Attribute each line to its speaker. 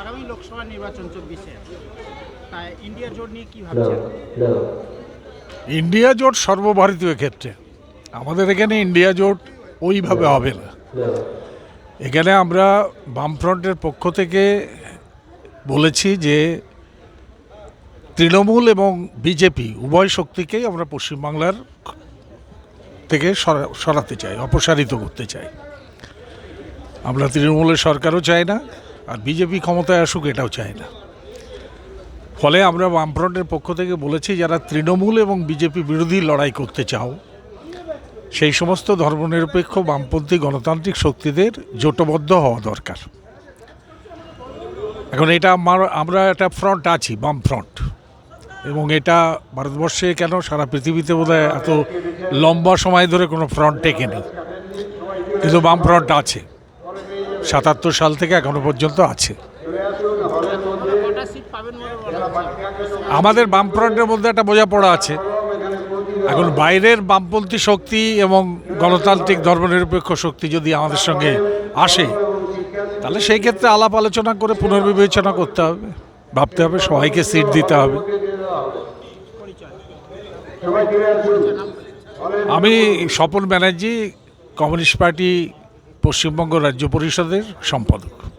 Speaker 1: আগামী লোকসভা নির্বাচন চব্বিশে। তাই ইন্ডিয়া জোট নিয়ে কি ভাবছেন?
Speaker 2: ইন্ডিয়া জোট সর্বভারতীয় ক্ষেত্রে। আমাদের এখানে ইন্ডিয়া জোট ওইভাবে হবে না। এখানে আমরা বামফ্রন্টের পক্ষ থেকে বলেছি যে তৃণমূল এবং বিজেপি উভয় শক্তিকেই আমরা পশ্চিমবাংলার থেকে সরাতে চাই অপসারিত করতে চাই। আমরা তৃণমূলের সরকারও চাই না। আর বিজেপি ক্ষমতায় আসুক, এটাও চাই না। ফলে আমরা বামফ্রন্টের পক্ষ থেকে বলেছি, যারা তৃণমূল এবং বিজেপি বিরোধী লড়াই করতে চাও, সেই সমস্ত ধর্মনিরপেক্ষ বামপন্থী গণতান্ত্রিক শক্তিদের জোটবদ্ধ হওয়া দরকার। এখন এটা আমার, আমরা একটা ফ্রন্ট আছি বাম ফ্রন্ট এবং এটা ভারতবর্ষে কেন সারা পৃথিবীতে বোধহয় এত লম্বা সময় ধরে কোনো ফ্রন্ট টেকেনি কিন্তু বাম ফ্রন্ট আছে। সাতাত্তর সাল থেকে এখনও পর্যন্ত আছে? আমাদের বামফ্রন্টের মধ্যে একটা বোঝাপড়া আছে এখন বাইরের বামপন্থী শক্তি এবং গণতান্ত্রিক ধর্মনিরপেক্ষ শক্তি যদি আমাদের সঙ্গে আসে, তাহলে সেই ক্ষেত্রে আলাপ আলোচনা করে পুনর্বিবেচনা করতে হবে, ভাবতে হবে, সবাইকে সিট দিতে হবে আমি স্বপন ব্যানার্জি, কমিউনিস্ট পার্টি পশ্চিমবঙ্গ রাজ্য পরিষদের সম্পাদক।